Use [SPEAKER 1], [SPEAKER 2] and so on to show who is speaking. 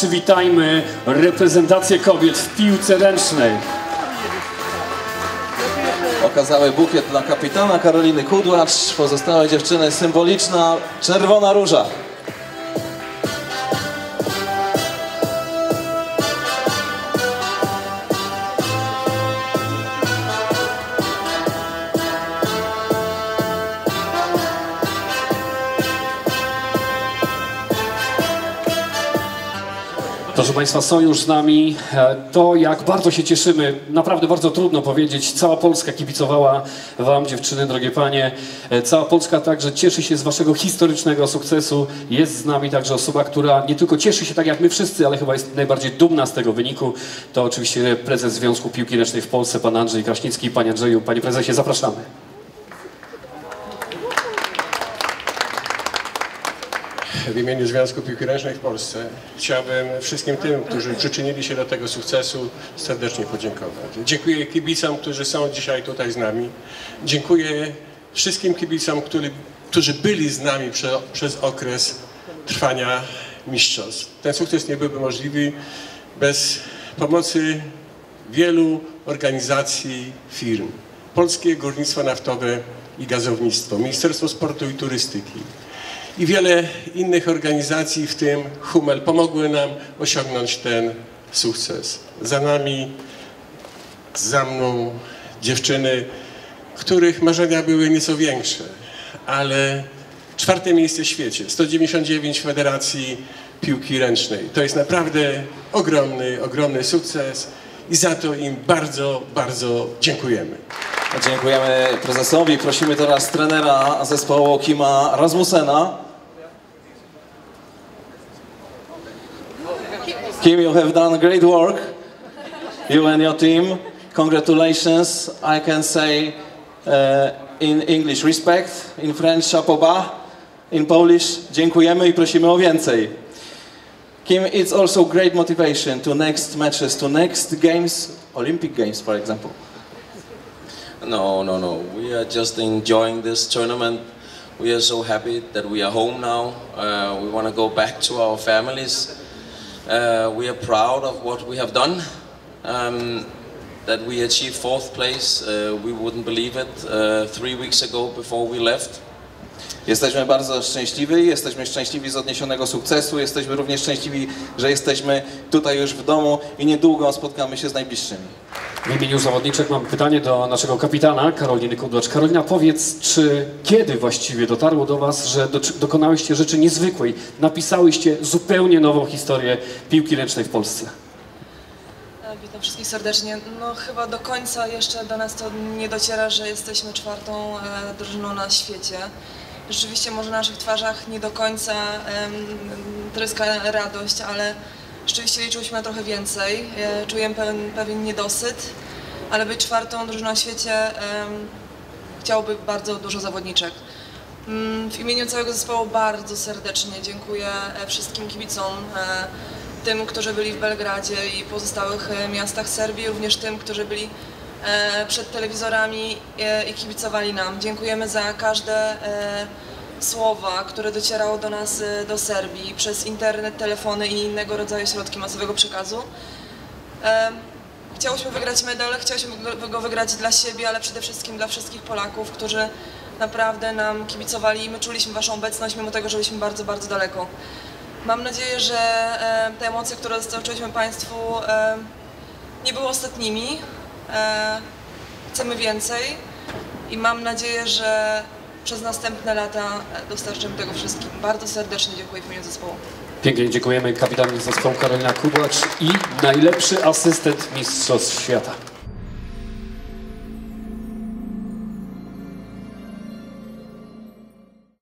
[SPEAKER 1] przywitajmy reprezentację kobiet w piłce ręcznej.
[SPEAKER 2] Okazały bukiet dla kapitana Karoliny Kudłacz, pozostałe dziewczyny symboliczna czerwona róża.
[SPEAKER 1] Proszę Państwa, są już z nami. E, To, jak bardzo się cieszymy, naprawdę bardzo trudno powiedzieć. Cała Polska kibicowała Wam, dziewczyny, drogie Panie. E, Cała Polska także cieszy się z Waszego historycznego sukcesu. Jest z nami także osoba, która nie tylko cieszy się tak jak my wszyscy, ale chyba jest najbardziej dumna z tego wyniku. To oczywiście prezes Związku Piłki Ręcznej w Polsce, Pan Andrzej Kraśnicki. Panie Andrzeju, Panie Prezesie, zapraszamy.
[SPEAKER 3] W imieniu Związku Piłki Ręcznej w Polsce chciałbym wszystkim tym, którzy przyczynili się do tego sukcesu, serdecznie podziękować. Dziękuję kibicom, którzy są dzisiaj tutaj z nami. Dziękuję wszystkim kibicom, który, którzy byli z nami prze, przez okres trwania mistrzostw. Ten sukces nie byłby możliwy bez pomocy wielu organizacji, firm. Polskie Górnictwo Naftowe i Gazownictwo, Ministerstwo Sportu i Turystyki, i wiele innych organizacji, w tym Hummel, pomogły nam osiągnąć ten sukces. Za nami, za mną dziewczyny, których marzenia były nieco większe, ale czwarte miejsce w świecie, 199 Federacji Piłki Ręcznej. To jest naprawdę ogromny, ogromny sukces i za to im bardzo, bardzo dziękujemy.
[SPEAKER 2] Dziękujemy prezesowi. Prosimy teraz trenera zespołu Kima Rasmusena. Kim, you have done great work. You and your team. Congratulations. I can say uh, in English respect, in French chapeau bas, in Polish dziękujemy i prosimy o więcej. Kim, it's also great motivation to next matches, to next games, Olympic Games, for example.
[SPEAKER 4] No, no, no. We are just enjoying this tournament. We are so happy that we are home now. Uh, we want to go back to our families. Uh, we are proud of what we have done. Um, that we achieved fourth place. Uh, we wouldn't believe it uh, three weeks ago before we left.
[SPEAKER 2] Jesteśmy bardzo szczęśliwi, jesteśmy szczęśliwi z odniesionego sukcesu, jesteśmy również szczęśliwi, że jesteśmy tutaj już w domu i niedługo spotkamy się z najbliższymi.
[SPEAKER 1] W imieniu zawodniczek mam pytanie do naszego kapitana Karoliny Kudłacz. Karolina, powiedz, czy kiedy właściwie dotarło do Was, że do, dokonałyście rzeczy niezwykłej, napisałyście zupełnie nową historię piłki ręcznej w Polsce?
[SPEAKER 5] E, Witam wszystkich serdecznie. No chyba do końca jeszcze do nas to nie dociera, że jesteśmy czwartą e, drużyną na świecie. Rzeczywiście może na naszych twarzach nie do końca em, tryska radość, ale rzeczywiście liczyłyśmy na trochę więcej. E, Czuję pewien, pewien niedosyt, ale być czwartą drużyną na świecie chciałoby bardzo dużo zawodniczek. Mm, W imieniu całego zespołu bardzo serdecznie dziękuję e, wszystkim kibicom, e, tym, którzy byli w Belgradzie i pozostałych miastach Serbii, również tym, którzy byli przed telewizorami i kibicowali nam. Dziękujemy za każde słowa, które docierało do nas e, do Serbii przez internet, telefony i innego rodzaju środki masowego przekazu. Chciałyśmy wygrać medal, chciałyśmy go- wygrać dla siebie, ale przede wszystkim dla wszystkich Polaków, którzy naprawdę nam kibicowali i my czuliśmy Waszą obecność, mimo tego, że byliśmy bardzo, bardzo daleko. Mam nadzieję, że te emocje, które dostarczyliśmy Państwu, nie były ostatnimi. E, chcemy więcej i mam nadzieję, że przez następne lata e, dostarczymy tego wszystkim. Bardzo serdecznie dziękuję w imieniu zespołu.
[SPEAKER 1] Pięknie dziękujemy kapitanie zespołu Karolina Kudłacz i najlepszy asystent Mistrzostw Świata.